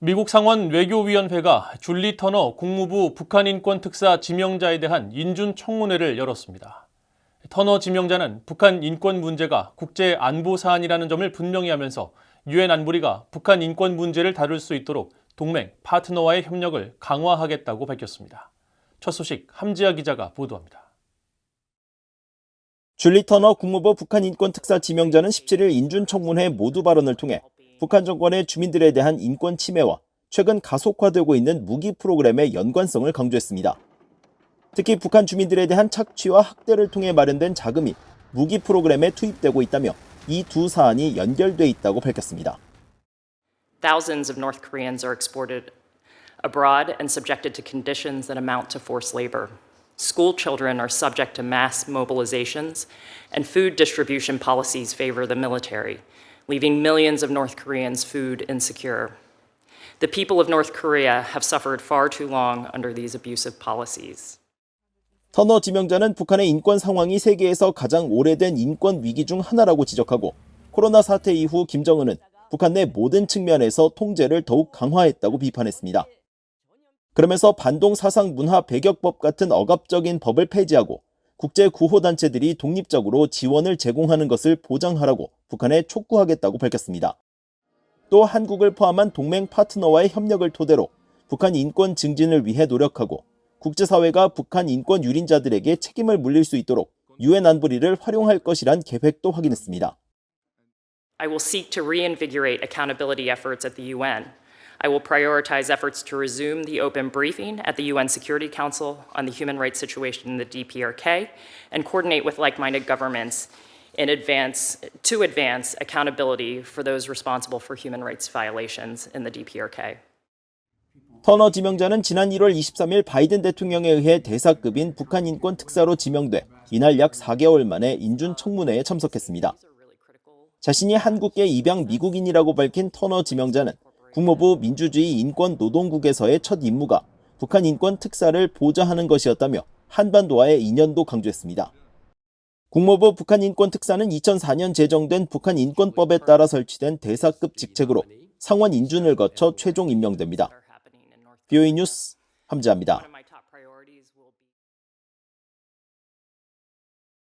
미국 상원 외교위원회가 줄리 터너 국무부 북한인권특사 지명자에 대한 인준 청문회를 열었습니다. 터너 지명자는 북한 인권 문제가 국제 안보 사안이라는 점을 분명히 하면서 유엔 안보리가 북한 인권 문제를 다룰 수 있도록 동맹 파트너와의 협력을 강화하겠다고 밝혔습니다. 첫 소식 함지아 기자가 보도합니다. 줄리 터너 국무부 북한 인권 특사 지명자는 17일 인준 청문회 모두 발언을 통해 북한 정권의 주민들에 대한 인권 침해와 최근 가속화되고 있는 무기 프로그램의 연관성을 강조했습니다. 특히 북한 주민들에 대한 착취와 학대를 통해 마련된 자금이 무기 프로그램에 투입되고 있다며 이 두 사안이 연결돼 있다고 밝혔습니다. Thousands of North Koreans are exported abroad and subjected to conditions that amount to forced labor. School children are subject to mass mobilizations, and food distribution policies favor the military, leaving millions of North Koreans food insecure. The people of North Korea have suffered far too long under these abusive policies. 터너 지명자는 북한의 인권 상황이 세계에서 가장 오래된 인권 위기 중 하나라고 지적하고 코로나 사태 이후 김정은은 북한 내 모든 측면에서 통제를 더욱 강화했다고 비판했습니다. 그러면서 반동 사상 문화 배격법 같은 억압적인 법을 폐지하고 국제 구호 단체들이 독립적으로 지원을 제공하는 것을 보장하라고 북한에 촉구하겠다고 밝혔습니다. 또 한국을 포함한 동맹 파트너와의 협력을 토대로 북한 인권 증진을 위해 노력하고 국제사회가 북한 인권 유린자들에게 책임을 물릴 수 있도록 유엔 안보리를 활용할 것이란 계획도 확인했습니다. I will seek to reinvigorate accountability efforts at the UN. I will prioritize efforts to resume the open briefing at the UN Security Council on the human rights situation in the DPRK and coordinate with like-minded governments in advance to advance accountability for those responsible for human rights violations in the DPRK. 터너 지명자는 지난 1월 23일 바이든 대통령에 의해 대사급인 북한 인권 특사로 지명돼 이날 약 4개월 만에 인준 청문회에 참석했습니다. 자신이 한국계 입양 미국인이라고 밝힌 터너 지명자는 국무부 민주주의 인권 노동국에서의 첫 임무가 북한 인권 특사를 보좌하는 것이었다며 한반도와의 인연도 강조했습니다. 국무부 북한 인권 특사는 2004년 제정된 북한 인권법에 따라 설치된 대사급 직책으로 상원 인준을 거쳐 최종 임명됩니다. BOE 뉴스 함지아입니다.